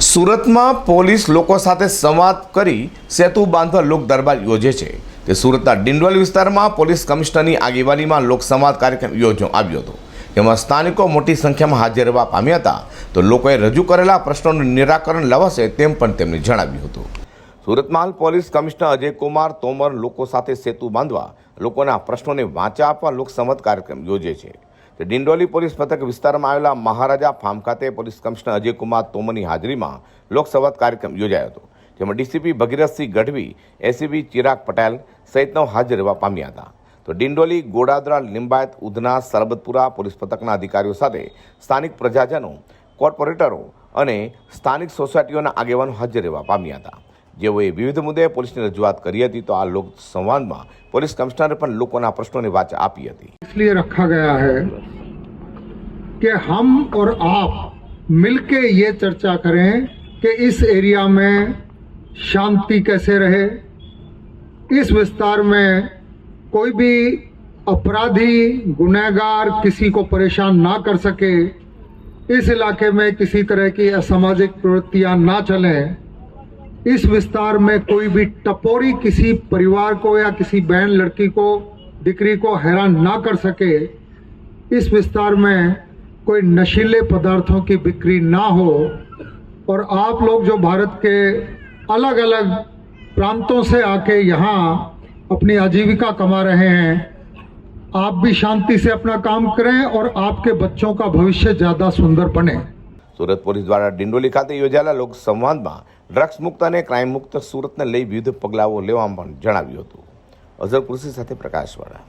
સુરતમાં પોલીસ લોકો સાથે સંવાદ કરી સેતુ બાંધવા લોક દરબાર યોજે છે. તે સુરતના ડિંડોલ વિસ્તારમાં પોલીસ કમિશનરની આગેવાનીમાં લોકસંવાદ કાર્યક્રમ યોજવામાં આવ્યો હતો. જેમાં સ્થાનિકો મોટી સંખ્યામાં હાજર રહેવા પામ્યા હતા. તો લોકોએ રજૂ કરેલા પ્રશ્નોનું નિરાકરણ લવાશે તેમ પણ તેમણે જણાવ્યું હતું. સુરતમાં હાલ પોલીસ કમિશનર અજય કુમાર તોમર લોકો સાથે સેતુ બાંધવા લોકોના પ્રશ્નોને વાંચા આપવા લોકસંવાદ કાર્યક્રમ યોજે છે. તે ડિંડોલી પોલીસ મથક વિસ્તારમાં આવેલા મહારાજા ફાર્મ ખાતે પોલીસ કમિશનર અજયકુમાર તોમરની હાજરીમાં લોકસંવાદ કાર્યક્રમ યોજાયો હતો, જેમાં ડીસીપી ભગીરથસિંહ ગઢવી એસીબી ચિરાગ પટેલ સહિતનો હાજર રહેવા પામ્યા હતા. તો ડિંડોલી, ગોડાદરા, લિંબાયત, ઉધના, સરબતપુરા પોલીસ મથકના અધિકારીઓ સાથે સ્થાનિક પ્રજાજનો, કોર્પોરેટરો અને સ્થાનિક સોસાયટીઓના આગેવાનો હાજર રહેવા પામ્યા હતા. જેઓએ વિવિધ મુદ્દે પોલીસની રજૂઆત કરી હતી તો આ લોક સંવાદમાં પોલીસ કમિશનરે પણ લોકોના પ્રશ્નોની વાચા આપી હતી इसलिए रखा गया है कि हम और आप मिलके ये चर्चा करें कि इस एरिया में शांति कैसे रहे इस विस्तार में कोई भी अपराधी गुनहगार किसी को परेशान ना कर सके इस इलाके में किसी तरह की असामाजिक प्रवृत्तियां ना चलें इस विस्तार में कोई भी टपोरी किसी परिवार को या किसी बहन लड़की को, दिकरी को हैरान ना कर सके। इस विस्तार में कोई नशीले पदार्थों की बिक्री ना हो और आप लोग जो भारत के अलग अलग प्रांतों से आके यहाँ अपनी आजीविका कमा रहे हैं, आप भी शांति से अपना काम करें और आपके बच्चों का भविष्य ज़्यादा सुंदर बने। સુરત પોલીસ દ્વારા ડિંડોલી ખાતે યોજાયેલા લોક સંવાદમાં ડ્રગ્સ મુક્ત અને ક્રાઇમ મુક્ત સુરતને લઈ વિવિધ પગલાઓ લેવામાં પણ જણાવ્યું હતું. અઝર કૃષિ સાથે પ્રકાશવાળા.